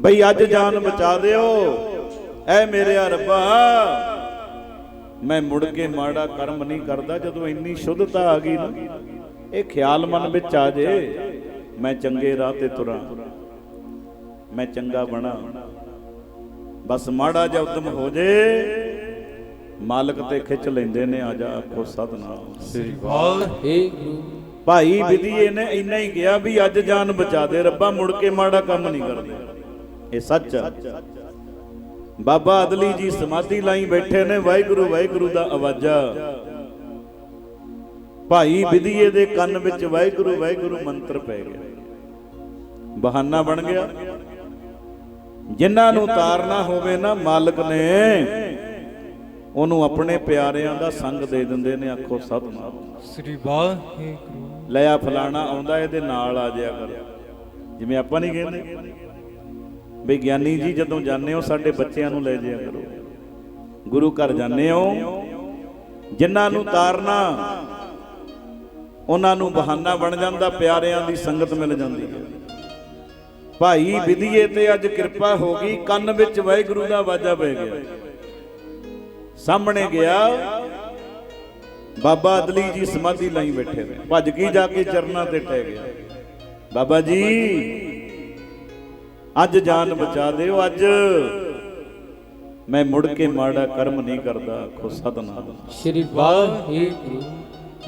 ਬਈ ਅੱਜ ਜਾਨ ਬਚਾ ਦਿਓ। ਐ ਮੇਰੇ ਰੱਬਾ ਮੈਂ ਮੁੜ ਕੇ ਮਾੜਾ ਕਰਮ ਨਹੀਂ ਕਰਦਾ ਜਦੋਂ ਇੰਨੀ ਸ਼ੁੱਧਤਾ ਆ ਗਈ ਨਾ। ਇਹ ਖਿਆਲ ਮਨ ਵਿੱਚ ਆ ਜੇ ਮੈਂ ਚੰਗੇ ਰਾਹ ਤੇ ਤੁਰਾਂ ਮੈਂ ਚੰਗਾ ਬਣਾ। ਬਸ ਮਾੜਾ ਜਿਹਾ ਉਦਮ ਹੋ ਜੇ ਮਾਲਕ ਤੇ ਖਿੱਚ ਲੈਂਦੇ ਨੇ ਆ ਜਾ ਆਖੋ ਸਤਨਾਮ। ਸ੍ਰੀ ਵਾਹਿਗੁਰੂ। ਭਾਈ ਵਿਧੀਏ ਨੇ ਇੰਨਾ ਹੀ ਕਿਹਾ ਵੀ ਅੱਜ ਜਾਨ ਬਚਾ ਦੇ ਰੱਬਾ ਮੁੜ ਕੇ ਮਾੜਾ ਕੰਮ ਨਹੀਂ ਕਰਦੇ। ਇਹ ਸੱਚ ਬਾਬਾ ਅਦਲੀ ਜੀ ਸਮਾਧੀ ਲਾਈ ਬੈਠੇ ਨੇ ਵਾਹਿਗੁਰੂ ਵਾਹਿਗੁਰੂ ਦਾ ਆਵਾਜ਼ਾ। ਭਾਈ ਵਿਧੀਏ ਦੇ ਕੰਨ ਵਿੱਚ ਵਾਹਿਗੁਰੂ ਵਾਹਿਗੁਰੂ ਮੰਤਰ ਪੈ ਗਿਆ। ਬਹਾਨਾ ਬਣ ਗਿਆ। ਜਿਨ੍ਹਾਂ ਨੂੰ ਤਾਰਨਾ ਹੋਵੇ ਨਾ ਮਾਲਕ ਨੇ ਉਹਨੂੰ ਆਪਣੇ ਪਿਆਰਿਆਂ ਦਾ ਸੰਗ ਦੇ ਦਿੰਦੇ ਨੇ ਆਖੋ ਸਤਨਾਮ। ਸ੍ਰੀ ਵਾਹਿਗੁਰੂ। ਲੈ ਆ ਫਲਾਣਾ ਆਉਂਦਾ ਇਹਦੇ ਨਾਲ ਆ ਜਾਇਆ ਕਰ। ਜਿਵੇਂ ਆਪਾਂ ਨਹੀਂ ਕਹਿੰਦੇ। ਵੀ ਗਿਆਨੀ ਜੀ, ਜਦੋਂ ਜਾਂਦੇ ਹੋ, ਸਾਡੇ ਬੱਚਿਆਂ ਨੂੰ ਲੈ ਜਾਇਆ ਕਰੋ। ਗੁਰੂ ਘਰ ਜਾਂਦੇ ਹੋ, ਜਿਨ੍ਹਾਂ ਨੂੰ ਤਾਰਨਾ, ਉਹਨਾਂ ਨੂੰ ਬਹਾਨਾ ਬਣ ਜਾਂਦਾ, ਪਿਆਰਿਆਂ ਦੀ ਸੰਗਤ ਮਿਲ ਜਾਂਦੀ ਹੈ। ਭਾਈ, ਵਿਧੀਏ ਤੇ ਅੱਜ ਕਿਰਪਾ ਹੋ ਗਈ, ਕੰਨ ਵਿੱਚ ਵਾਹਿਗੁਰੂ ਦਾ ਵਾਜਾ ਪੈ ਗਿਆ। ਸਾਹਮਣੇ ਗਿਆ, ਬਾਬਾ ਅਦਲੀ ਜੀ ਸਮਾਧੀ ਲਾਈ ਬੈਠੇ ਨੇ। ਭੱਜ ਕੇ ਜਾ ਕੇ ਚਰਨਾਂ ਤੇ ਟਹਿ ਗਿਆ। ਬਾਬਾ ਜੀ ਅੱਜ ਜਾਨ ਬਚਾ ਦਿਓ ਅੱਜ। ਮੈਂ ਮੁੜ ਕੇ ਮਾੜਾ ਕਰਮ ਨਹੀਂ ਕਰਦਾ ਆਖੋ ਸਤਨਾਮ। ਸ੍ਰੀ ਵਾਹਿਗੁਰੂ।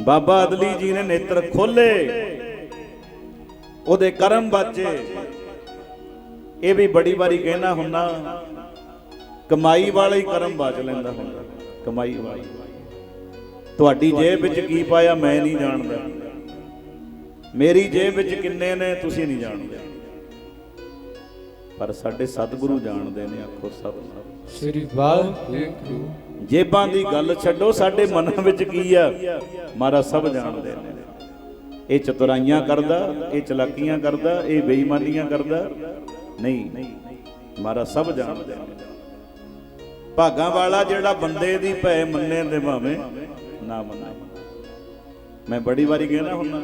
ਬਾਬਾ ਅਦਲੀ ਜੀ ਨੇ ਨੇਤਰ ਖੋਲੇ ਉਹਦੇ ਕਰਮ ਬਾਚੇ। ਇਹ ਵੀ ਬੜੀ ਵਾਰੀ ਕਹਿਣਾ ਹੁੰਨਾ ਕਮਾਈ ਵਾਲਾ ਹੀ ਕਰਮ ਬਾਚ ਲੈਂਦਾ ਹੁੰਦਾ ਕਮਾਈ ਵਾਲਾ। ਤੁਹਾਡੀ ਜੇਬ ਵਿੱਚ ਕੀ ਪਾਇਆ ਮੈਂ ਨਹੀਂ ਜਾਣਦਾ। ਮੇਰੀ ਜੇਬ ਵਿੱਚ ਕਿੰਨੇ ਨੇ ਤੁਸੀਂ ਨਹੀਂ ਜਾਣਦੇ। ਪਰ ਸਾਡੇ ਸਤਿਗੁਰੂ ਜਾਣਦੇ ਨੇ ਆਖੋ ਸਤਿਨਾਮ ਸ੍ਰੀ ਵਾਹਿਗੁਰੂ। ਜੇਬਾਂ ਦੀ ਗੱਲ ਛੱਡੋ ਸਾਡੇ ਮਨਾਂ ਵਿੱਚ ਕੀ ਆ? ਮਾਰਾ ਸਭ ਜਾਣਦੇ ਨੇ। ਇਹ ਚਤੁਰਾਈਆਂ ਕਰਦਾ ਇਹ ਚਲਾਕੀਆਂ ਕਰਦਾ ਇਹ ਬੇਈਮਾਨੀਆਂ ਕਰਦਾ। ਨਹੀਂ ਮਾਰਾ ਸਭ ਜਾਣਦੇ ਨੇ। ਭਾਗਾਂ ਵਾਲਾ ਜਿਹੜਾ ਬੰਦੇ ਦੀ ਭੈ ਮੰਨੇ ਦੇ ਭਾਵੇਂ ਨਾ ਮੰਨੇ। ਮੈਂ ਬੜੀ ਵਾਰੀ ਕਹਿਣਾ ਹੁੰਦਾ।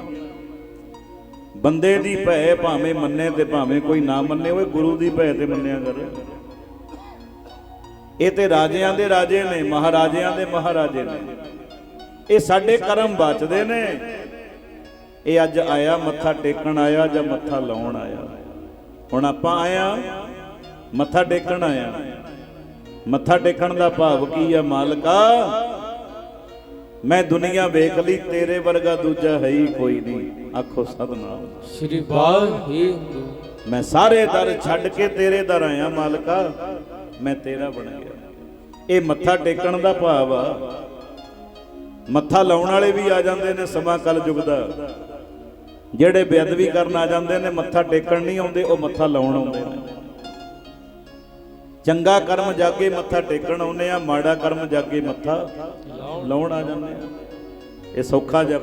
ਬੰਦੇ ਦੀ ਭੈ ਭਾਵੇਂ ਮੰਨੇ ਤੇ ਭਾਵੇਂ ਕੋਈ ਨਾ ਮੰਨੇ, ਓਏ ਗੁਰੂ ਦੀ ਭੈ ਤੇ ਮੰਨਿਆ ਕਰ। ਇਹ ਤੇ ਰਾਜਿਆਂ ਦੇ ਰਾਜੇ ਨੇ, ਮਹਾਰਾਜਿਆਂ ਦੇ ਮਹਾਰਾਜੇ ਨੇ। ਇਹ ਸਾਡੇ ਕਰਮ ਬਚਦੇ ਨੇ। ਇਹ ਅੱਜ ਆਇਆ, ਮੱਥਾ ਟੇਕਣ ਆਇਆ ਜਾਂ ਮੱਥਾ ਲਾਉਣ ਆਇਆ? ਹੁਣ ਆਪਾਂ ਆਇਆ ਮੱਥਾ ਟੇਕਣ ਆਇਆ ਮੱਥਾ ਟੇਕਣ ਦਾ ਭਾਵ ਕੀ ਹੈ ਮਾਲਕਾ? ਮੈਂ ਦੁਨੀਆ ਵੇਖ ਲਈ ਤੇਰੇ ਵਰਗਾ ਦੂਜਾ ਹੈ ਹੀ ਕੋਈ ਨਹੀਂ। ਆਖੋ ਸਤਨਾਮ। ਸ੍ਰੀ ਵਾਹਿਗੁਰੂ ਮੈਂ ਸਾਰੇ ਦਰ ਛੱਡ ਕੇ ਤੇਰੇ ਦਰ ਆਇਆ ਮਾਲਕਾ। ਮੈਂ ਤੇਰਾ ਬਣ ਗਿਆ। ਇਹ ਮੱਥਾ ਟੇਕਣ ਦਾ ਭਾਵ ਆ। ਮੱਥਾ ਲਾਉਣ ਵਾਲੇ ਵੀ ਆ ਜਾਂਦੇ ਨੇ ਸਮਾਂ ਕਲ ਯੁਗ ਦਾ। ਜਿਹੜੇ ਬੇਅਦਬੀ ਕਰਨ ਆ ਜਾਂਦੇ ਨੇ ਮੱਥਾ ਟੇਕਣ ਨਹੀਂ ਆਉਂਦੇ ਉਹ ਮੱਥਾ ਲਾਉਣ ਆਉਂਦੇ ਨੇ। ਚੰਗਾ ਕਰਮ ਜਾਗੇ ਮੱਥਾ ਟੇਕਣ ਆਉਂਦੇ ਆ, ਮਾੜਾ ਕਰਮ ਜਾਗੇ ਮੱਥਾ ਲਾਉਣ ਆ ਜਾਂਦੇ ਆ। ਇਹ ਸੌਖਾ ਜਿਹਾ